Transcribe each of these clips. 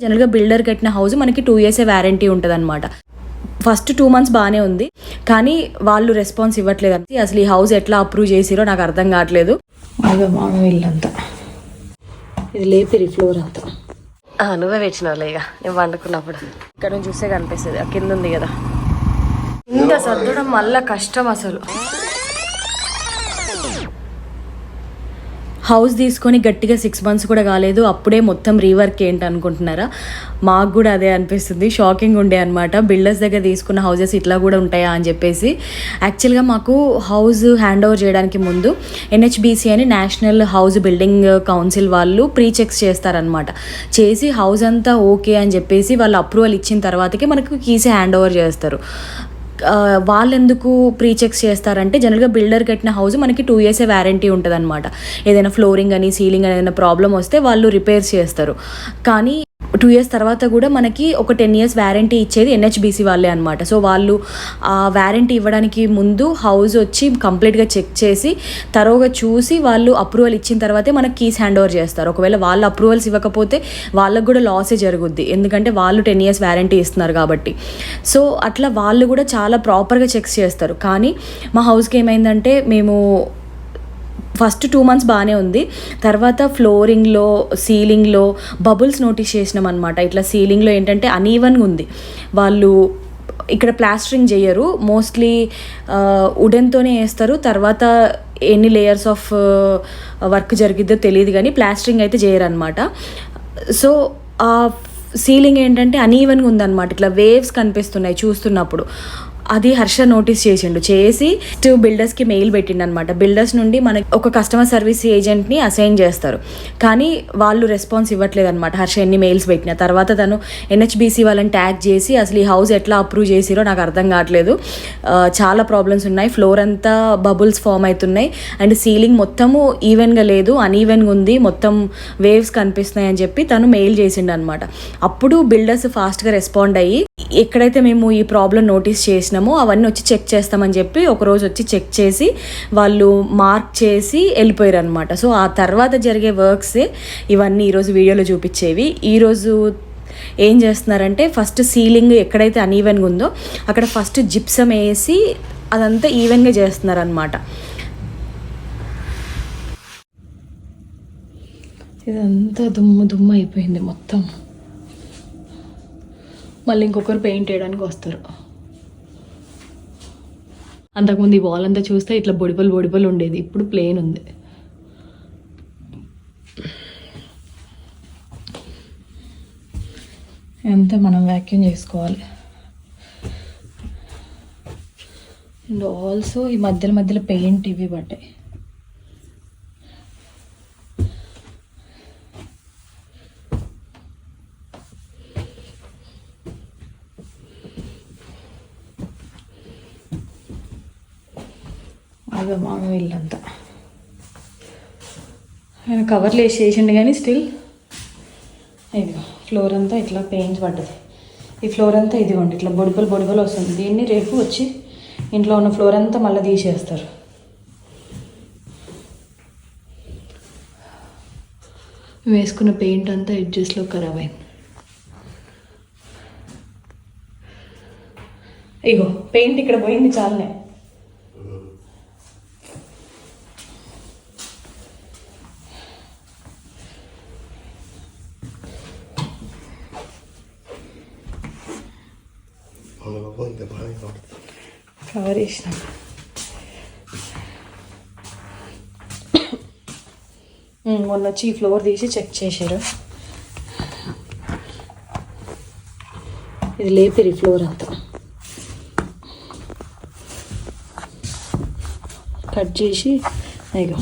జనరల్గా బిల్డర్ కట్టిన హౌస్ మనకి టూ ఇయర్సే వ్యారంటీ ఉంటుంది అనమాట ఫస్ట్ టూ మంత్స్ బాగానే ఉంది కానీ వాళ్ళు రెస్పాన్స్ ఇవ్వట్లేదు. అని అసలు ఈ హౌస్ ఎట్లా అప్రూవ్ చేసిరో నాకు అర్థం కావట్లేదు. ఇల్లంతా ఇది లేపిరి ఫ్లోర్ అంతా. నువ్వే వేచినావులే ఇక నేను వండుకున్నప్పుడు. ఇక్కడ నుంచి చూస్తే కనిపిస్తుంది కింద ఉంది కదా. ఇంత సర్దడం మళ్ళా కష్టం అసలు. హౌస్ తీసుకొని గట్టిగా సిక్స్ మంత్స్ కూడా కాలేదు. అప్పుడే మొత్తం రీవర్క్ ఏంటి అనుకుంటున్నారా? మాకు కూడా అదే అనిపిస్తుంది. షాకింగ్ ఉండే అనమాట బిల్డర్స్ దగ్గర తీసుకున్న హౌసెస్ ఇట్లా కూడా ఉంటాయా అని చెప్పేసి. యాక్చువల్గా మాకు హౌస్ హ్యాండ్ ఓవర్ చేయడానికి ముందు ఎన్హెచ్బిసి అని నేషనల్ హౌస్ బిల్డింగ్ కౌన్సిల్ వాళ్ళు ప్రీ చెక్స్ చేస్తారనమాట చేసి హౌస్ అంతా ఓకే అని చెప్పేసి వాళ్ళు అప్రూవల్ ఇచ్చిన తర్వాతకి మనకు కీసీ హ్యాండ్ ఓవర్ చేస్తారు. వాళ్ళు ఎందుకు ప్రీ చెక్స్ చేస్తారంటే జనరల్గా బిల్డర్ కట్టిన హౌస్ మనకి టూ ఇయర్సే వ్యారంటీ ఉంటుంది అనమాట ఏదైనా ఫ్లోరింగ్ అని సీలింగ్ అని ఏదైనా ప్రాబ్లం వస్తే వాళ్ళు రిపేర్స్ చేస్తారు. కానీ టూ ఇయర్స్ తర్వాత కూడా మనకి ఒక టెన్ ఇయర్స్ వ్యారంటీ ఇచ్చేది ఎన్హెచ్బిసి వాళ్ళే అనమాట సో వాళ్ళు ఆ వ్యారంటీ ఇవ్వడానికి ముందు హౌస్ వచ్చి కంప్లీట్గా చెక్ చేసి తరోగా చూసి వాళ్ళు అప్రూవల్ ఇచ్చిన తర్వాతే మనకి కీస్ హ్యాండ్ ఓవర్ చేస్తారు. ఒకవేళ వాళ్ళు అప్రూవల్స్ ఇవ్వకపోతే వాళ్ళకు కూడా లాసే జరుగుద్ది. ఎందుకంటే వాళ్ళు టెన్ ఇయర్స్ వ్యారంటీ ఇస్తున్నారు కాబట్టి. సో అట్లా వాళ్ళు కూడా చాలా ప్రాపర్గా చెక్స్ చేస్తారు. కానీ మా హౌస్కి ఏమైందంటే మేము ఫస్ట్ టూ మంత్స్ బాగానే ఉంది. తర్వాత ఫ్లోరింగ్లో సీలింగ్లో బబుల్స్ నోటీస్ చేసినాం అనమాట ఇట్లా సీలింగ్లో ఏంటంటే అనీవన్గా ఉంది. వాళ్ళు ఇక్కడ ప్లాస్టరింగ్ చేయరు. మోస్ట్లీ ఉడెన్తోనే వేస్తారు తర్వాత ఎన్ని లేయర్స్ ఆఫ్ వర్క్ జరిగిద్దో తెలియదు కానీ ప్లాస్టరింగ్ అయితే చేయరు అనమాట సో ఆ సీలింగ్ ఏంటంటే అనీవన్గా ఉందన్నమాట. ఇట్లా వేవ్స్ కనిపిస్తున్నాయి చూస్తున్నప్పుడు. అది హర్ష నోటీస్ చేసిండు. చేసి టూ బిల్డర్స్కి మెయిల్ పెట్టిండు అనమాట బిల్డర్స్ నుండి మనకి ఒక కస్టమర్ సర్వీస్ ఏజెంట్ని అసైన్ చేస్తారు. కానీ వాళ్ళు రెస్పాన్స్ ఇవ్వట్లేదు అనమాట హర్ష ఎన్ని మెయిల్స్ పెట్టిన. తర్వాత తను ఎన్హెచ్బిసి వాళ్ళని ట్యాగ్ చేసి అసలు ఈ హౌస్ ఎట్లా అప్రూవ్ చేసిరో నాకు అర్థం కావట్లేదు. చాలా ప్రాబ్లమ్స్ ఉన్నాయి. ఫ్లోర్ అంతా బబుల్స్ ఫామ్ అవుతున్నాయి అండ్ సీలింగ్ మొత్తము ఈవెన్గా లేదు. అన్ఈవెన్గా ఉంది. మొత్తం వేవ్స్ కనిపిస్తున్నాయి అని చెప్పి తను మెయిల్ చేసిండు అనమాట అప్పుడు బిల్డర్స్ ఫాస్ట్గా రెస్పాండ్ అయ్యి ఎక్కడైతే మేము ఈ ప్రాబ్లం నోటీస్ చేసినామో అవన్నీ వచ్చి చెక్ చేస్తామని చెప్పి ఒకరోజు వచ్చి చెక్ చేసి వాళ్ళు మార్క్ చేసి వెళ్ళిపోయారు అనమాట సో ఆ తర్వాత జరిగే వర్క్సే ఇవన్నీ ఈరోజు వీడియోలో చూపించేవి. ఈరోజు ఏం చేస్తున్నారంటే ఫస్ట్ సీలింగ్ ఎక్కడైతే అన్ఈవెన్గా ఉందో అక్కడ ఫస్ట్ జిప్సం వేసి అదంతా ఈవెన్గా చేస్తున్నారనమాట ఇదంతా దుమ్ము దుమ్ము అయిపోయింది మొత్తం. మళ్ళీ ఇంకొకరు పెయింట్ వేయడానికి వస్తారు. అంతకుముందు ఈ వాల్ అంతా చూస్తే ఇట్లా బొడిపలు బొడిపలు ఉండేది. ఇప్పుడు ప్లేన్ ఉంది. అంతా మనం వ్యాక్యూమ్ చేసుకోవాలి? అండ్ ఆల్సో ఈ మధ్యలో మధ్యలో పెయింట్ ఇవి పట్టాయి అదో అంతా ఆయన కవర్లు వేసి వేసిండు కానీ స్టిల్ ఇదిగో ఫ్లోర్ అంతా ఇట్లా పెయింట్ పడ్డది. ఈ ఫ్లోర్ అంతా ఇదిగోండి ఇట్లా బొడుగులు బొడుగులు వస్తుంది. దీన్ని రేపు వచ్చి ఇంట్లో ఉన్న ఫ్లోర్ అంతా మళ్ళీ తీసేస్తారు. వేసుకున్న పెయింట్ అంతా ఎడ్జెస్లో ఖరాబ్ అయింది. ఇగో పెయింట్ ఇక్కడ పోయింది చాలనే. కవర్ చేసినాం మొన్న వచ్చి ఈ ఫ్లోర్ తీసి చెక్ చేశారు ఇది లేపిరి ఫ్లోర్ అంతా కట్ చేసి ఇగో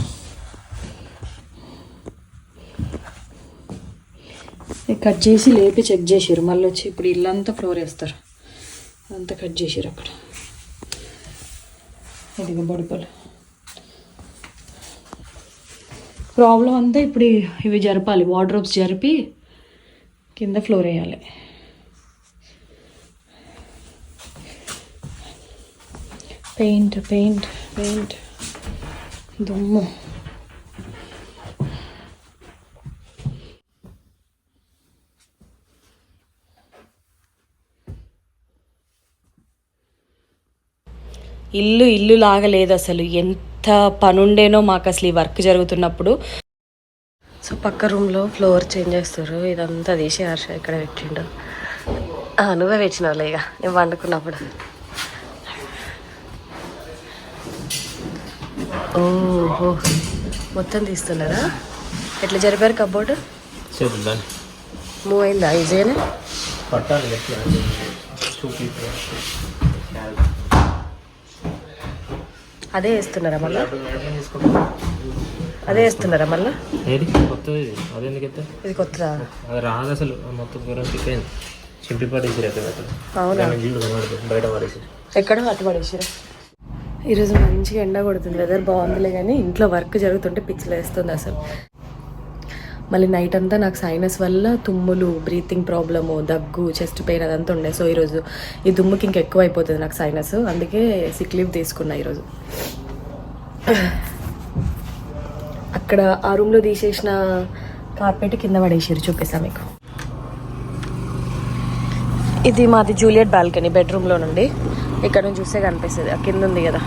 కట్ చేసి లేపి చెక్ చేసారు మళ్ళీ వచ్చి ఇప్పుడు ఇల్లంతా ఫ్లోర్ వేస్తారు అంతా కట్ చేసారు అక్కడ. ఇదిగో బడుపలు ప్రాబ్లం అంతా ఇప్పుడు ఇవి జరపాలి వార్డ్రోబ్స్ జరిపి కింద ఫ్లోర్ వేయాలి. Paint paint paint. దుమ్ము. ఇల్లు ఇల్లు లాగా లేదు అసలు. ఎంత పనుండేనో మాకు అసలు ఈ వర్క్ జరుగుతున్నప్పుడు. సో పక్క రూమ్లో ఫ్లోర్ చేంజ్ చేస్తారు. ఇదంతా తీసి హర్ష ఇక్కడ పెట్టిండు. నువ్వే పెట్టినావులే ఇక నేను వండుకున్నప్పుడు. ఓహో. మొత్తం తీస్తున్నారా? ఎట్లా జరిపారు కబోర్డు? మూవ్ అయిందా? ఈజీగానే? పట్టాలి ఎట్లా చూపి అదే వేస్తున్నారా మళ్ళా? అదే వేస్తున్నారా మళ్ళా? ఏది? కొత్తది ఇది. అది ఎందుకైతే ఇది కొత్తదా? అది రాదు అసలు. మొత్తం దూరం తిప్పింది చింపి పడేసి రేపు పెట్టాలి అవునా? బయట పడేసి ఎక్కడ అటు పడేసారు ఈరోజు మంచిగా ఎండ కొడుతుంది. వెదర్ బాగుందిలే కానీ ఇంట్లో వర్క్ జరుగుతుంటే పిచ్చిలేస్తుంది అసలు. మళ్ళీ నైట్ అంతా నాకు సైనస్ వల్ల తుమ్ములు బ్రీతింగ్ ప్రాబ్లము దగ్గు చెస్ట్ పెయిన్ అదంతా ఉండే. సో ఈరోజు ఈ దుమ్ముకి ఇంకా ఎక్కువ అయిపోతుంది నాకు సైనస్ అందుకే సిక్ లీవ్ తీసుకున్నా ఈరోజు. అక్కడ ఆ రూమ్లో తీసేసిన కార్పెట్ కింద పడేసారు చూపిస్తాను మీకు. ఇది మాది జూలియట్ బాల్కనీ బెడ్రూమ్లో నుండి. ఇక్కడ నుంచి చూస్తే కనిపిస్తుంది. ఆ కింద ఉంది కదా.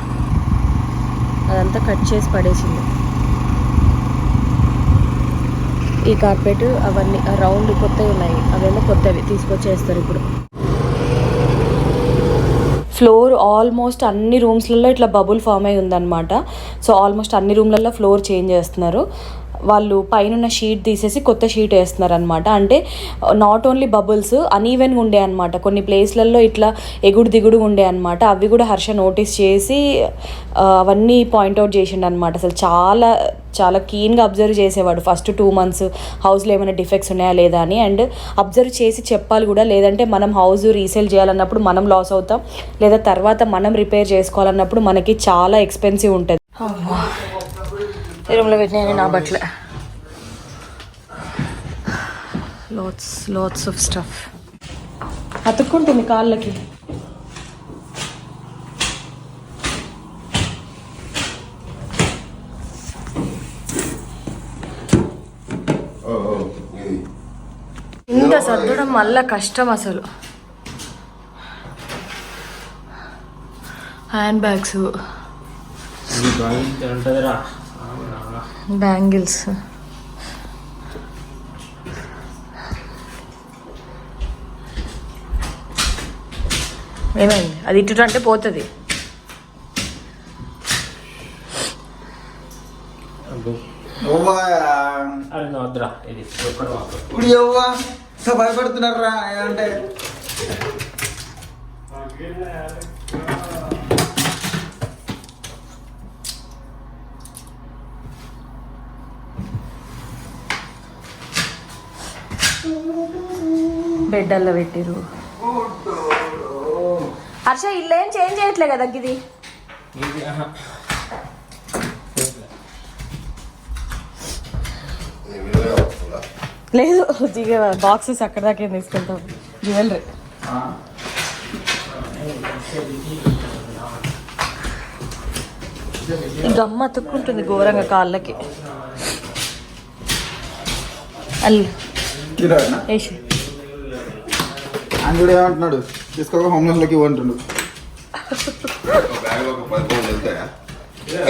అదంతా కట్ చేసి పడేసింది. ఈ కార్పెట్ అవన్నీ రౌండ్ కొత్తవి ఉన్నాయి. అవేమో కొత్తవి తీసుకొచ్చేస్తారు ఇప్పుడు. ఫ్లోర్ ఆల్మోస్ట్ అన్ని రూమ్స్లలో ఇట్లా బబుల్ ఫామ్ అయి ఉందన్నమాట. సో ఆల్మోస్ట్ అన్ని రూమ్లలో ఫ్లోర్ చేంజ్ చేస్తున్నారు. వాళ్ళు పైన షీట్ తీసేసి కొత్త షీట్ వేస్తున్నారు అనమాట అంటే నాట్ ఓన్లీ బబుల్స్ అనీవెన్గా ఉండే అనమాట కొన్ని ప్లేస్లలో ఇట్లా ఎగుడు దిగుడు ఉండే అనమాట అవి కూడా హర్ష నోటీస్ చేసి అవన్నీ పాయింట్అవుట్ చేసిండు అనమాట అసలు చాలా చాలా కీన్గా అబ్జర్వ్ చేసేవాడు. ఫస్ట్ టూ మంత్స్ హౌస్లో ఏమైనా డిఫెక్ట్స్ ఉన్నాయా లేదా అని. అండ్ అబ్జర్వ్ చేసి చెప్పాలి కూడా. లేదంటే మనం హౌస్ రీసేల్ చేయాలన్నప్పుడు మనం లాస్ అవుతాం. లేదా తర్వాత మనం రిపేర్ చేసుకోవాలన్నప్పుడు మనకి చాలా ఎక్స్పెన్సివ్ ఉంటుంది. ఈ రూమ్లో పెట్టినాయి నా బట్టలే. లోట్స్ లోట్స్ ఆఫ్ స్టఫ్ అతుక్కుంటుంది కాళ్ళకి. ఇంత సర్దడం మళ్ళా కష్టం అసలు. హ్యాండ్ బ్యాగ్స్ ఉంటుందిరా. బ్యాంగిల్స్. ఏమైంది? అది ఇటు అంటే పోతుంది. ఇప్పుడు ఎవ్వా భయపడుతున్నారా? అంటే బెడ్ అల్ల పెట్టిరు హర్ష ఇల్లు ఏం చేంజ్ చేయట్లే కదా ఇది లేదు దిగ బాక్సెస్ అక్కడ దాకా ఏం తీసుకెళ్తాం జ్యువెలరీ. ఈ గమ్మ అతుక్కుంటుంది ఘోరంగా కాళ్ళకి. అల్లి. ఆయన కూడా ఏమంటున్నాడు? తీసుకోక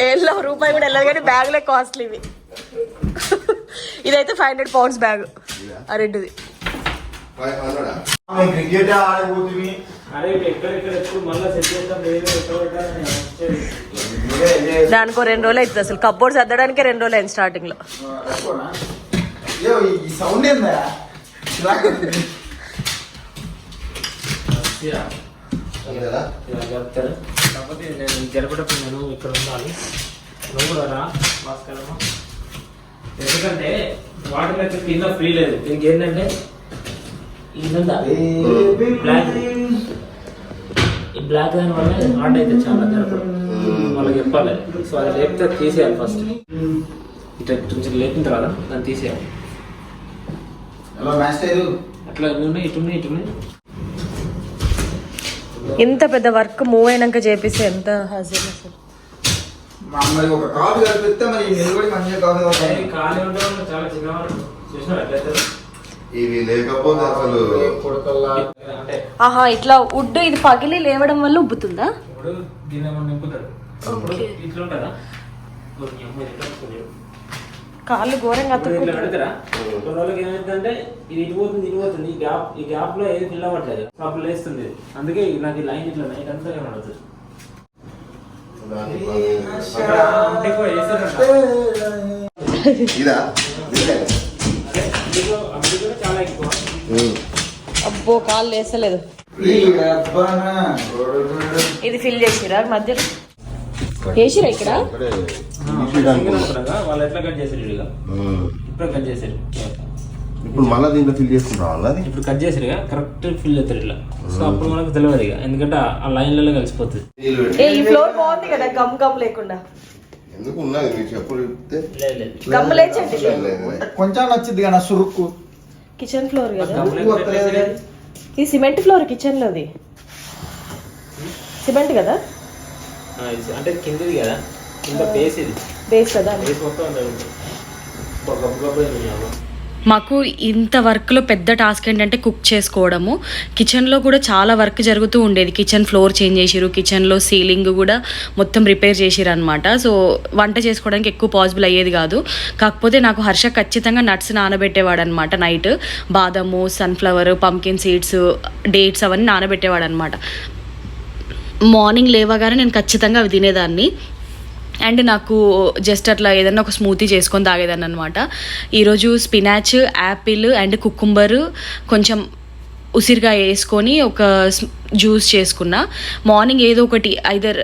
ఏళ్ళ రూపాయి కూడా వెళ్ళదు కానీ బ్యాగ్లే కాస్ట్లీ ఇవి. ఇదైతే ఫైవ్ హండ్రెడ్ పౌండ్స్ బ్యాగ్ ఆ రెండుది. క్రికెట్ ఆడబోతుంది. దానికో రెండు రోజులు అవుతుంది అసలు. కబ్బోర్డ్ సర్దడానికే రెండు రోజులు అయింది స్టార్టింగ్లో. ఈ సౌండ్ ఏందా ఇలా చెప్తారు కాకపోతే నేను జరపటప్పుడు నేను ఇక్కడ ఉండాలి నువ్వు కూడా రా భాస్కరమ్మ ఎందుకంటే వాటర్ అయితే కింద ఫ్రీ లేదు దీనికి ఏంటంటే ఇదంతా బ్లాక్ ఈ బ్లాక్ దాని వల్ల హార్డ్ అయితే చాలా జరపడం వాళ్ళకి చెప్పాలి సో అది లేపితే తీసేయాలి ఫస్ట్ ఇట్లా కొంచెం లేపిన తర్వాత దాన్ని తీసేయాలి అట్లా ఇంత పెద్ద వర్క్ మూవ్ అయినాక చేపిస్తే ఎంత హజల్ అసలు? మా మరి ఒక కాఫీ కలిపిస్తే మరి నిలబడి మంచిగా కాఫీ అది తాగుతాం. ఖాళీ ఉండడం చాలా చిన్నవాడు చూసినా ఎట్లయితే ఇవి లేకపోతే అసలు కొడుకల్లా అంటే ఆహా ఇట్లా వుడ్ ఇది పగిలి లేవడం వల్ల ఉబ్బుతుందా? ఇప్పుడు ఇట్లా ఉంటుందా ఓ, నీ అమ్మ ఎట్లా వస్తుంది? కాళ్ళు ఘోరంగా రోజులకి ఏమైందంటే ఇది ఇటు పోతుంది ఇటు పోతుంది ఈ గ్యాప్ ఈ గ్యాప్లో ఏది ఫిల్ అవ్వట్లేదు. అప్పుడు లేస్తుంది. అందుకే నాకు ఈ లైన్ ఇట్లా నైట్ అంతా ఏమనదు ఎక్కువ ఉమ్. అబ్బో కాళ్ళు వేస్తలేదు ఇది ఫిల్ చేసిరా? మధ్యలో. వేసిరా ఇక్కడ? వాళ్ళు ఎట్లా కట్ చేసారు ఇక. ఇప్పుడు కట్ చేసారు ఇప్పుడు మళ్ళీ దీంట్లో ఫిల్ చేసుకుంటాం అన్నది ఇప్పుడు కట్ చేసారు కరెక్ట్ ఫిల్ అవుతారు ఇట్లా. సో అప్పుడు మనకు తెలియదు ఇక. ఎందుకంటే ఆ- లైన్లలో కలిసిపోతుంది. ఈ ఫ్లోర్ బాగుంది కదా గమ్ గమ్ లేకుండా. ఎందుకు ఉన్నది? మీకు లేదు గమ్ లేచండి. కొంచెం నచ్చింది కానీ సురుక్కు. కిచెన్ ఫ్లోర్ కదా? ఈ సిమెంట్ ఫ్లోర్ కిచెన్ లోది సిమెంట్ కదా? అంటే కిందది కదా కింద. బేస్ కదా. మాకు ఇంత వర్క్లో పెద్ద టాస్క్ ఏంటంటే కుక్ చేసుకోవడము. కిచెన్లో కూడా చాలా వర్క్ జరుగుతూ ఉండేది. కిచెన్ ఫ్లోర్ చేంజ్ చేసిరు కిచెన్లో సీలింగ్ కూడా మొత్తం రిపేర్ చేసిరు అనమాట సో వంట చేసుకోవడానికి ఎక్కువ పాసిబుల్ అయ్యేది కాదు. కాకపోతే నాకు హర్ష ఖచ్చితంగా నట్స్ నానబెట్టేవాడు అనమాట నైట్ బాదము సన్ఫ్లవర్ పంకిన్ సీడ్స్ డేట్స్ అవన్నీ నానబెట్టేవాడు అనమాట మార్నింగ్ లేవగానే నేను ఖచ్చితంగా అవి తినేదాన్ని. అండ్ నాకు జస్ట్ అట్లా ఏదన్నా ఒక స్మూతీ చేసుకొని తాగేదాన్ని అనమాట ఈరోజు స్పినాచ్ యాపిల్ అండ్ కుక్కుంబరు కొంచెం ఉసిరిగా వేసుకొని ఒక జ్యూస్ చేసుకున్న. మార్నింగ్ ఏదో ఒకటి ఐదర్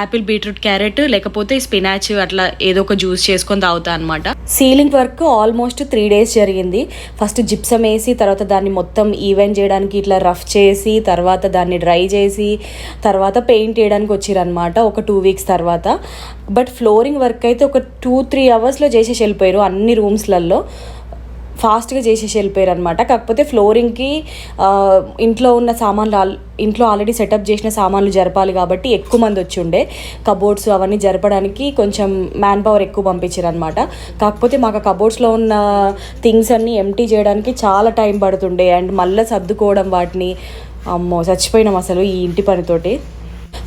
యాపిల్ బీట్రూట్ క్యారెట్ లేకపోతే స్పినాచ్ అట్లా ఏదో ఒక జ్యూస్ చేసుకొని తాగుతా అనమాట ceiling work almost three days జరిగింది. ఫస్ట్ జిప్సం వేసి తర్వాత దాన్ని మొత్తం ఈవెంట్ చేయడానికి ఇట్లా రఫ్ చేసి తర్వాత దాన్ని డ్రై చేసి తర్వాత పెయింట్ వేయడానికి వచ్చిరనమాట ఒక టూ వీక్స్ తర్వాత. బట్ ఫ్లోరింగ్ వర్క్ అయితే ఒక టూ త్రీ అవర్స్లో చేసేసి వెళ్ళిపోయారు అన్ని రూమ్స్లలో. ఫాస్ట్గా చేసేసి వెళ్ళిపోయారు అనమాట కాకపోతే ఫ్లోరింగ్కి ఇంట్లో ఉన్న సామాన్లు ఇంట్లో ఆల్రెడీ సెటప్ చేసిన సామాన్లు జరపాలి కాబట్టి ఎక్కువ మంది వచ్చి ఉండే కబోర్డ్స్ అవన్నీ జరపడానికి కొంచెం మ్యాన్ పవర్ ఎక్కువ పంపించారు అనమాట కాకపోతే మాకు కబోర్డ్స్లో ఉన్న థింగ్స్ అన్నీ ఎంటీ చేయడానికి చాలా టైం పడుతుండే. అండ్ మళ్ళీ సర్దుకోవడం వాటిని అమ్మో చచ్చిపోయినాం అసలు ఈ ఇంటి పనితోటి.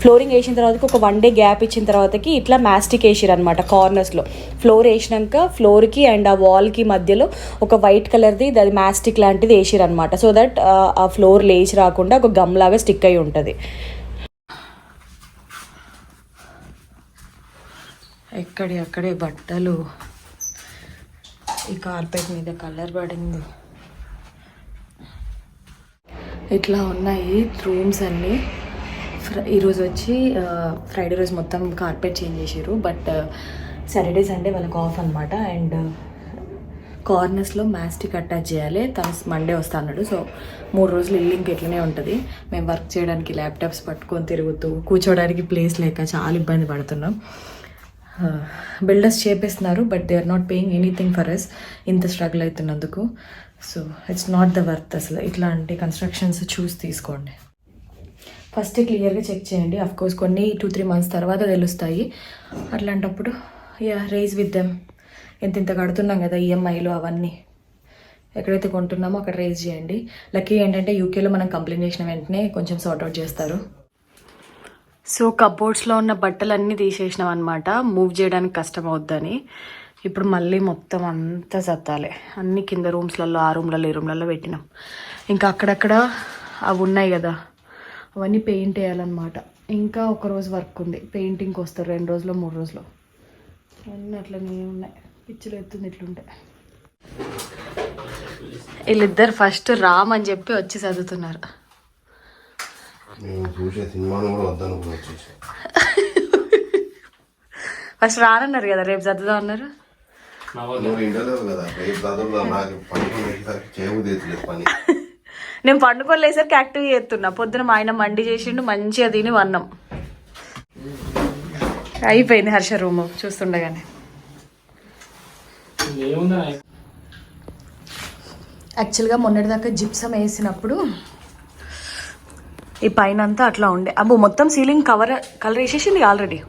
ఫ్లోరింగ్ వేసిన తర్వాత ఒక వన్ డే గ్యాప్ ఇచ్చిన తర్వాతకి ఇట్లా మాస్టిక్ వేసిరు అనమాట కార్నర్స్లో ఫ్లోర్ వేసినాక ఫ్లోర్కి అండ్ ఆ వాల్కి మధ్యలో ఒక వైట్ కలర్ది అది మ్యాస్టిక్ లాంటిది వేసిరు అనమాట సో దట్ ఆ ఫ్లోర్ లేచి రాకుండా ఒక గమ్ లాగా స్టిక్ అయి ఉంటుంది. ఎక్కడి అక్కడే బట్టలు. ఈ కార్పెట్ మీద కలర్ పడింది. ఇట్లా ఉన్నాయి రూమ్స్ అన్నీ. ఈరోజు వచ్చి ఫ్రైడే రోజు మొత్తం కార్పెట్ చేంజ్ చేసారు బట్ సాటర్డే సండే వాళ్ళకి ఆఫ్ అనమాట అండ్ కార్నర్స్లో మ్యాస్టిక్ అటాచ్ చేయాలి. తను మండే వస్తా అన్నాడు. సో మూడు రోజులు ఇల్లు ఇంక ఉంటుంది. మేము వర్క్ చేయడానికి ల్యాప్టాప్స్ పట్టుకొని తిరుగుతూ కూర్చోవడానికి ప్లేస్ లేక చాలా ఇబ్బంది పడుతున్నాం. బిల్డర్స్ చేపిస్తున్నారు but they are not paying anything for us ఇంత struggle అవుతున్నందుకు. So it's not the worth అసలు. ఇట్లాంటి కన్స్ట్రక్షన్స్ చూసి తీసుకోండి. ఫస్ట్ క్లియర్గా చెక్ చేయండి. అఫ్ కోర్స్ కొన్ని టూ త్రీ మంత్స్ తర్వాత తెలుస్తాయి. అట్లాంటప్పుడు యా రేజ్ విత్ దెమ్ ఎంత ఇంత కడుతున్నాం కదా ఈఎంఐలు అవన్నీ. ఎక్కడైతే కొంటున్నామో అక్కడ రేజ్ చేయండి. లక్కీ ఏంటంటే యూకేలో మనం కంప్లైంట్ చేసిన వెంటనే కొంచెం సార్ట్అవుట్ చేస్తారు. సో కబోర్డ్స్లో ఉన్న బట్టలన్నీ తీసేసినాం అనమాట మూవ్ చేయడానికి కష్టం అవుద్దని ఇప్పుడు మళ్ళీ మొత్తం అంతా సత్తాలి అన్ని కింద రూమ్స్లలో ఆ రూమ్లలో ఈ రూమ్లలో పెట్టినాం. ఇంకా అక్కడక్కడ అవి ఉన్నాయి కదా. అవన్నీ పెయింట్ వేయాలన్నమాట. ఇంకా ఒక రోజు వర్క్ ఉంది. పెయింటింగ్కి వస్తారు రెండు రోజులు మూడు రోజులు. అన్నీ అట్లనే ఉన్నాయి. పిచ్చులు ఎత్తుంది ఇట్లుంటాయి వీళ్ళిద్దరు ఫస్ట్ రామ్ అని చెప్పి వచ్చి చదువుతున్నారు. ఫస్ట్ రానన్నారు కదా రేపు చదువుదాం అన్నారు. నువ్వు కదా రేపు నాకు పని అవుతలేదు పని. నేను పండుకోలేసరికి యాక్టివ్ చేస్తున్నా. పొద్దున మా ఆయన మండి చేసిండు మంచిగా తిని వన్నాం అయిపోయింది హర్ష రూమ్ చూస్తుండగానే. ఏముందా యాక్చువల్గా మొన్నటిదాకా జిప్సం వేసినప్పుడు ఈ పైన అంతా అట్లా ఉండే. అబ్బో మొత్తం సీలింగ్ కవర్ కలర్ వేసేసింది ఆల్రెడీ.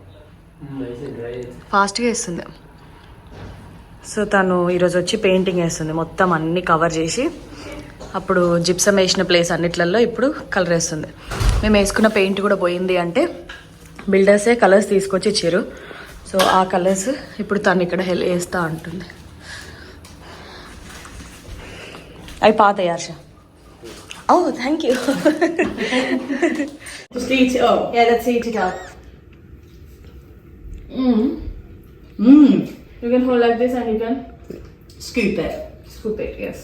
ఫాస్ట్గా వేస్తుంది. సో తను ఈరోజు వచ్చి పెయింటింగ్ వేస్తుంది. మొత్తం అన్ని కవర్ చేసి అప్పుడు జిప్సం వేసిన ప్లేస్ అన్నిట్లలో ఇప్పుడు కలర్ వేస్తుంది. మేము వేసుకున్న పెయింట్ కూడా పోయింది అంటే బిల్డర్సే కలర్స్ తీసుకొచ్చి ఇచ్చారు సో ఆ కలర్స్ ఇప్పుడు తను ఇక్కడ హెల్ వేస్తా అంటుంది. అవి పాత Harsha. Oh thank you. You can hold like this and you can Scoop it. scoop it, yes.